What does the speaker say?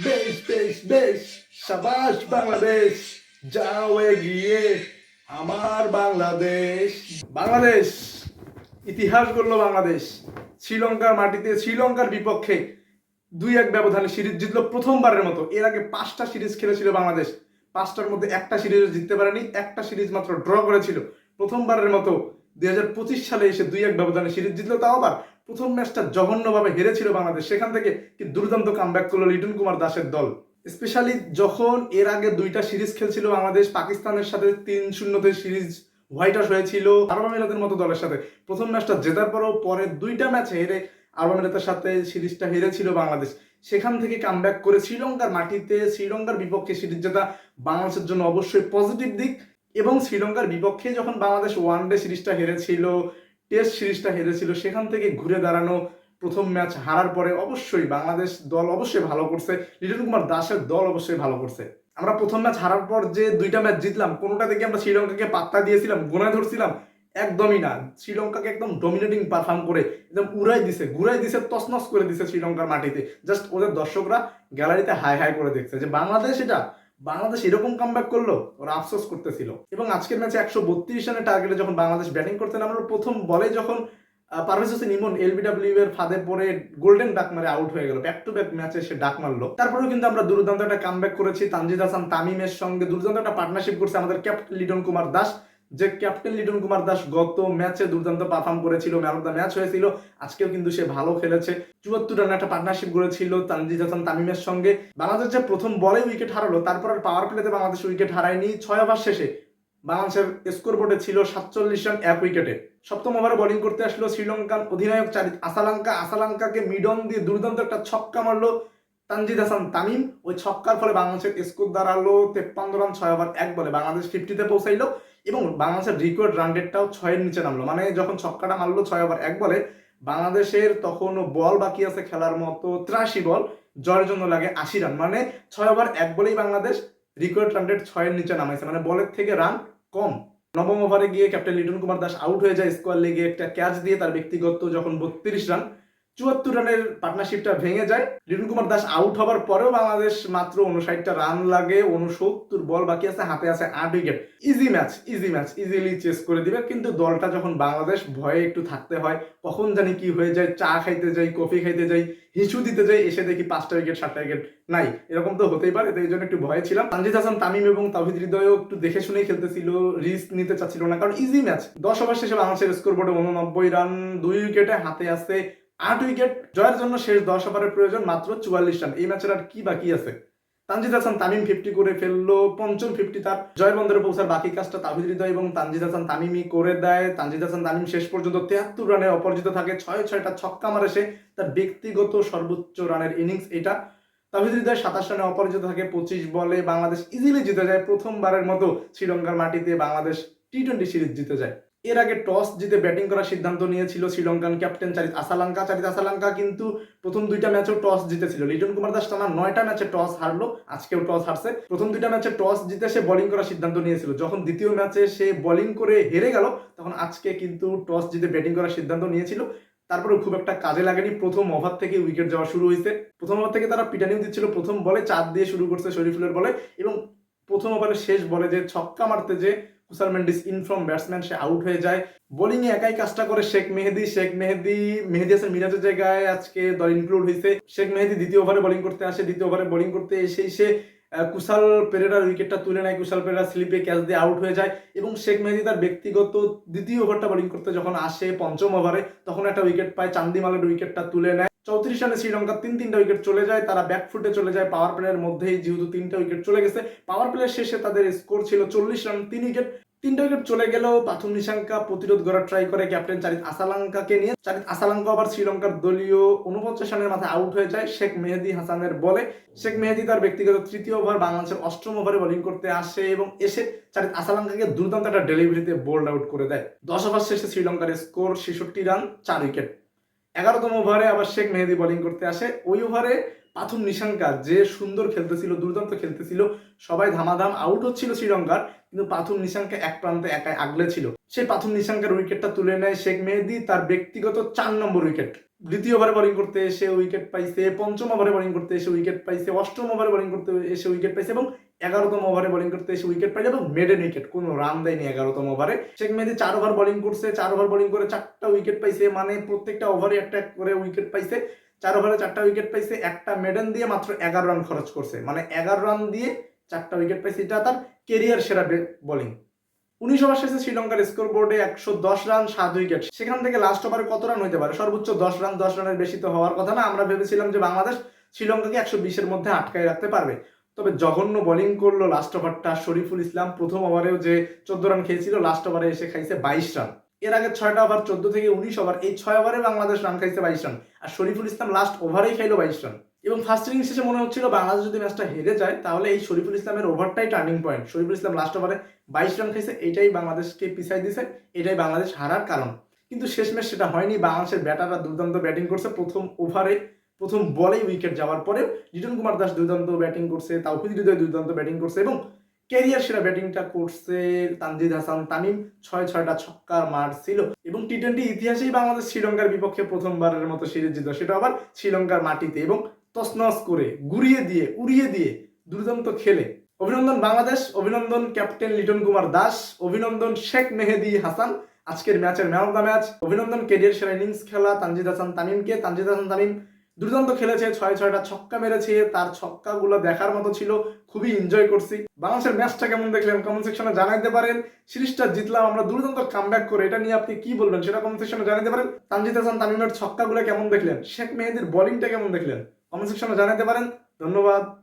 বেশ বেশ বেশ। সাবাস বাংলাদেশ, যাও এগিয়ে। আমার বাংলাদেশ। বাংলাদেশ, ইতিহাস গড়ল বাংলাদেশ। শ্রীলঙ্কার মাটিতে, শ্রীলঙ্কার বিপক্ষে দুই এক ব্যবধানে সিরিজ জিতলো প্রথমবারের মতো। এর আগে পাঁচটা সিরিজ খেলেছিল বাংলাদেশ। পাঁচটার মধ্যে একটা সিরিজ জিততে পারেনি, একটা সিরিজ মাত্র ড্র করেছিল। প্রথমবারের মতো দুই হাজার পঁচিশ সালে এসে দুই এক ব্যবধানে সিরিজ জিতলো, তাও আবার প্রথম ম্যাচটা জঘন্যভাবে হেরেছিল বাংলাদেশ। সেখান থেকে কি দুর্দান্ত কামব্যাক করল লিটন কুমার দাসের দল। স্পেশালি যখন এর আগে দুইটা সিরিজ খেলছিল বাংলাদেশ, পাকিস্তানের সাথে তিন শূন্যতে সিরিজ হোয়াইট হাউস হয়েছিল আরব আমিরাতের মতো দলের সাথে। প্রথম ম্যাচটা জেতার পরও পরে দুইটা ম্যাচে হেরে আরব আমিরাতের সাথে সিরিজটা হেরেছিল বাংলাদেশ। সেখান থেকে কামব্যাক করে শ্রীলঙ্কার মাটিতে, শ্রীলঙ্কার বিপক্ষে সিরিজ জেতা বাংলাদেশের জন্য অবশ্যই পজিটিভ দিক। এবং শ্রীলঙ্কার বিপক্ষে যখন বাংলাদেশ ওয়ান ডে সিরিজটা হেরেছিল টেস্ট সিরিজটা হেরেছিল। সেখান থেকে ঘুরে দাঁড়ানো প্রথম ম্যাচ হারার পরে অবশ্যই বাংলাদেশ দল অবশ্যই ভালো করছে। লিটন কুমার দাসের দল অবশ্যই ভালো করছে। আমরা প্রথম ম্যাচ হারার পর যে দুইটা ম্যাচ জিতলাম, কোনোটা থেকে আমরা শ্রীলঙ্কাকে পাত্তা দিয়েছিলাম গোনায় ধরছিলাম, একদমই না। শ্রীলঙ্কাকে একদম ডমিনেটিং পারফর্ম করে একদম উড়াই দিছে, ঘুরাই দিছে, তছনছ করে দিছে শ্রীলঙ্কার মাটিতে। জাস্ট ওদের দর্শকরা গ্যালারিতে হাই হাই করে দেখছে যে বাংলাদেশ এটা বাংলাদেশ এরকম কাম ব্যাক করল, ওরা আফসোস করতেছিল। এবং আজকের ম্যাচে একশো বত্রিশ রানের টার্গেটে যখন বাংলাদেশ ব্যাটিং করতে নামলো প্রথম বলে যখন পারভেজ হোসেন ইমন এলবিডব্লিউ এর ফাঁদে পরে গোল্ডেন ডাক মারে আউট হয়ে গেল। ব্যাক টু ব্যাক ম্যাচে সে ডাক মারলো। তারপরেও কিন্তু আমরা দুর্দান্ত একটা কামব্যাক করেছি। তানজিদ হাসান, তামিমের সঙ্গে দুর্দান্ত একটা পার্টনারশিপ করছে আমাদের ক্যাপ্টেন লিটন কুমার দাস। যে ক্যাপ্টেন লিটন কুমার দাস গত ম্যাচে দুর্দান্ত পারফর্ম করেছিল ম্যান অফ দ্য ম্যাচ হয়েছিল। আজকেও কিন্তু সে ভালো খেলেছে। চুয়াত্তর রানে একটা পার্টনারশিপ করেছিল তানজিদ হাসান তামিমের সঙ্গে। বাংলাদেশ যে প্রথম বলে উইকেট হারালো, তারপর আর পাওয়ার প্লেতে বাংলাদেশ উইকেট হারায়নি। ছয় ওভার শেষে বাংলাদেশের স্কোর বোর্ডে ছিল সাতচল্লিশ রান, এক উইকেটে সপ্তম ওভারে বোলিং করতে আসলো শ্রীলঙ্কান অধিনায়ক চারিত আসালাঙ্কা। আসালাঙ্কাকে মিডন দিয়ে দুর্দান্ত একটা ছক্কা মারলো তানজিদ হাসান তামিম। ওই ছক্কার ফলে বাংলাদেশের স্কোর দাঁড়াল তেপ্পান্ন রান, ছয় ওভার এক বলে। বাংলাদেশ ফিফটিতে পৌঁছাইলো। এবং বাংলাদেশের রিকোয়ার্ড রান রেটটাও ছয়ের নিচে নামলো। মানে যখন ছক্কাটা মারলো ছয় ওভার এক বলে, বাংলাদেশের তখন বল বাকি আছে খেলার মতো ত্রাশি বল, জয়ের জন্য লাগে আশি রান মানে ছয় ওভার এক বলেই বাংলাদেশ রিকোয়ার্ড রান রেট ছয়ের নিচে নামাইছে। মানে বলের থেকে রান কম। নবম ওভারে গিয়ে ক্যাপ্টেন লিটন কুমার দাস আউট হয়ে যায় স্কোয়ার লেগে একটা ক্যাচ দিয়ে তার ব্যক্তিগত যখন বত্রিশ রান চুয়াত্তর রানের পার্টনারশিপটা ভেঙে যায়। লিটন কুমার দাস আউট হবার পরেও বাংলাদেশ মাত্র উনষাটটা রান লাগে উনসত্তর বল বাকি আছে, হাতে আছে আট wicket easy match easy match easily chase করে দিবে। কিন্তু দলটা যখন বাংলাদেশ ভয়ে একটু থাকতে হয়, কখন জানি কি হয়ে যায়, চা খাইতে যাই, কফি খাইতে যাই হিসু দিতে যাই, এসে দেখি পাঁচটা উইকেট সাতটা উইকেট নাই। এরকম তো হতেই পারে এই জন্য একটু ভয়ে ছিলাম। তানজিদ হাসান, তামিম এবং তাহিদ হৃদয়ও একটু দেখে শুনেই খেলতেছিল রিস্ক নিতে চাচ্ছিল না। কারণ ইজি ম্যাচ দশ ওভার শেষে বাংলাদেশের স্কোর বোর্ডে উননব্বই রান, দুই উইকেটে হাতে আছে আট উইকেট, জয়ের জন্য শেষ দশ ওভারের প্রয়োজন মাত্র চুয়াল্লিশ রান। এই ম্যাচের আর কি বাকি আছে? তানজিদ হাসান তামিম ফিফটি করে ফেলল, পঞ্চম ফিফটি তার জয় বন্দরে পৌঁছার বাকি কাজটা তাহিদ হৃদয় এবং তানজিদ হাসান তামিমই করে দেয়। তানজিদ হাসান তামিম শেষ পর্যন্ত তেহাত্তর রানে অপরাজিত থাকে, ছয় ছয়টা ছক্কা মারে সে তার ব্যক্তিগত সর্বোচ্চ রানের ইনিংস এটা। তাহিদ হৃদয় সাতাশ রানে অপরাজিত থাকে, পঁচিশ বলে বাংলাদেশ ইজিলি জিতে যায়। প্রথমবারের মতো শ্রীলঙ্কার মাটিতে বাংলাদেশ টি টোয়েন্টি সিরিজ জিতে যায়। এর আগে টস জিতে ব্যাটিং করার সিদ্ধান্ত নিয়েছিল শ্রীলঙ্কান ক্যাপ্টেন চারিত আসালাঙ্কা। চারিত আসালাঙ্কা কিন্তু প্রথম দুইটা ম্যাচেও টস জিতেছিল। লিটন কুমার দাস টানা নয়টা ম্যাচে টস হারলো, আজকেও টস হারছে। প্রথম দুইটা ম্যাচে টস জিতে সে বোলিং করার সিদ্ধান্ত নিয়েছিল। যখন দ্বিতীয় ম্যাচে সে বোলিং করে হেরে গেল, তখন আজকে কিন্তু টস জিতে ব্যাটিং করার সিদ্ধান্ত নিয়েছিল। তারপরে খুব একটা কাজে লাগেনি। প্রথম ওভার থেকে উইকেট যাওয়া শুরু হয়েছে। প্রথম ওভার থেকে তারা পিটানিও দিচ্ছিল। প্রথম বলে চার দিয়ে শুরু করছে শরীফুলের বলে এবং প্রথম ওভারের শেষ বলে যে ছক্কা মারতে যে Kusal Mendis in form batsman say out হয়ে যায়। বোলিং এ একাই কাজটা করে শেখ মেহেদি শেখ মেহেদি মেহেদি হাসান মিরাজের জায়গায়, আজকে দল ইনক্লুড হয়েছে। শেখ মেহেদি দ্বিতীয় ওভারে বোলিং করতে আসে, দ্বিতীয় ওভারে বোলিং করতে এসেই সে কুশাল পেরেরার উইকেটটা তুলে নেয়। কুশাল পেরেরা স্লিপে ক্যাচ দিয়ে আউট হয়ে যায় এবং শেখ মেহেদি তার ব্যক্তিগত দ্বিতীয় ওভারটা বোলিং করতে যখন আসে পঞ্চম ওভারে তখন একটা উইকেট পায়। চান্দিমালের উইকেটটা তুলে নেয়। চৌত্রিশ রানে শ্রীলঙ্কার তিন তিনটা উইকেট চলে যায়, তারা ব্যাকফুটে চলে যায় পাওয়ার প্লেয়ার মধ্যেই যেহেতু তিনটা উইকেট চলে গেছে। পাওয়ার প্লেয়ার শেষে তাদের স্কোর ছিল চল্লিশ রান, তিন উইকেট তিনটা উইকেট চলে গেলেও পাথুম নিশাঙ্কা প্রতিরোধ করার ট্রাই করে ক্যাপ্টেন চারিত আসালাঙ্কাকে নিয়ে। চারিত আসালাঙ্কা আবার শ্রীলঙ্কার দলীয় উনপঞ্চাশ রানের মাথায় আউট হয়ে যায়, শেখ মেহেদি হাসানের বলে। শেখ মেহেদি তার ব্যক্তিগত তৃতীয় ওভার বাংলাদেশের অষ্টম ওভারে বোলিং করতে আসে এবং এসে চারিত আসালাঙ্কাকে দুর্দান্ত একটা ডেলিভারিতে বোল্ড আউট করে দেয়। দশ ওভার শেষে শ্রীলঙ্কার স্কোর ছেষট্টি রান, চার উইকেট এগারোতম ওভারে আবার শেখ মেহেদি বোলিং করতে আসে। ওই ওভারে পাথুম নিশাঙ্কা যে সুন্দর খেলতেছিল, দুর্দান্ত খেলতেছিল, সবাই ধামাধাম আউট হচ্ছিল শ্রীলঙ্কার, কিন্তু পাথুম নিশাঙ্কা এক প্রান্তে একাই আগলে ছিল। সেই পাথুম নিশাঙ্কার উইকেটটা তুলে নেয় শেখ মেহেদি, তার ব্যক্তিগত চার নম্বর উইকেট দ্বিতীয় ওভারে বোলিং করতে এসে উইকেট পাইছে, পঞ্চম ওভারে বোলিং করতে এসে উইকেট পাইছে, অষ্টম ওভারে বোলিং করতে এসে উইকেট পাইছে এবং এগারোতম ওভারে বোলিং করতে এসে উইকেট পাইছে এবং মেডেন উইকেট কোনো রান দেয়নি এগারোতম ওভারে শেখ মেহেদি চার ওভার বোলিং করছে, চার ওভার বোলিং করে চারটা উইকেট পাইছে মানে প্রত্যেকটা ওভারে একটা করে উইকেট পাইছে। চার ওভারে চারটা উইকেট পাইছে, একটা মেডেন দিয়ে মাত্র এগারো রান খরচ করছে। মানে এগারো রান দিয়ে চারটা উইকেট পাইছে, এটা তার কেরিয়ার সেরা বোলিং উনিশ ওভার শেষে শ্রীলঙ্কার স্কোর বোর্ডে একশো দশ রান সাত উইকেট সেখান থেকে লাস্ট ওভারে কত রান হইতে পারে? সর্বোচ্চ দশ রান দশ রানের বেশি তো হওয়ার কথা না। আমরা ভেবেছিলাম যে বাংলাদেশ শ্রীলঙ্কাকে একশো বিশের মধ্যে আটকায় রাখতে পারবে। তবে জঘন্য বোলিং করল লাস্ট ওভারটা শরীফুল ইসলাম। প্রথম ওভারেও যে চোদ্দ রান খেয়েছিল লাস্ট ওভারে এসে খাইছে বাইশ রান এর আগে ছয়টা ওভার চোদ্দ থেকে উনিশ ওভার এই ছয় ওভারে বাংলাদেশ রান খাইছে বাইশ রান আর শরীফুল ইসলাম লাস্ট ওভারেই খাইলো বাইশ রান এবং ফার্স্ট ইনিংস শেষে মনে হচ্ছিল বাংলাদেশ যদি ম্যাচটা হেরে যায়, তাহলে এই শরীফুল ইসলামের ওভারটাই turning point Shariful Islam last ওভারে বাইশ রান খাইছে, এটাই বাংলাদেশকে পিছাই দিছে, এটাই বাংলাদেশ হারার কারণ। কিন্তু শেষমেশ সেটা হয়নি। বাংলাদেশের ব্যাটাররা দুর্দান্ত ব্যাটিং করছে। প্রথম ওভারে প্রথম বলেই উইকেট যাওয়ার পরে লিটন কুমার দাস দুর্দান্ত ব্যাটিং করছে তাওহিদ হৃদয় দুর্দান্ত ব্যাটিং করছে এবং ক্যারিয়ার সেরা ব্যাটিংটা করছে তানজিদ হাসান তামিম, ছয় ছয়টা ছক্কার মার ছিল এবং টি টোয়েন্টি ইতিহাসেই বাংলাদেশ শ্রীলঙ্কার বিপক্ষে প্রথমবারের মতো সিরিজ জিত সেটা আবার শ্রীলঙ্কার মাটিতে এবং তসনস করে ঘুরিয়ে দিয়ে, উড়িয়ে দিয়ে দুর্দান্ত খেলে। অভিনন্দন বাংলাদেশ, অভিনন্দন ক্যাপ্টেন লিটন কুমার দাস, অভিনন্দন শেখ মেহেদি হাসান, আজকের ম্যাচের ম্যান অফ দ্য ম্যাচ অভিনন্দন কেরিয়ার সেরা ইনিংস খেলা তানজিদ হাসান তামিমকে, তানজিদ হাসান তামিম দুর্দান্ত খেলেছে, ছয় ছয়টা ছক্কা মেরেছে, তার ছক্কাগুলো দেখার মতো ছিল, খুবই এনজয় করছি। বাংলাদেশের ম্যাচটা কেমন দেখলেন? কমেন্ট সেকশনে জানাইতে পারেন। সিরিজটা জিতলাম, আমরা দুর্দান্ত কামব্যাক করে এটা নিয়ে আপনি কি বলবেন সেটা কমেন্ট সেকশনে জানাতে পারেন। তানজিদ হাসান, তামিমের ছক্কাগুলো কেমন দেখলেন? শেখ মেহেদির বোলিংটা কেমন দেখলেন? কমেন্ট সেকশনে জানাতে পারেন। ধন্যবাদ।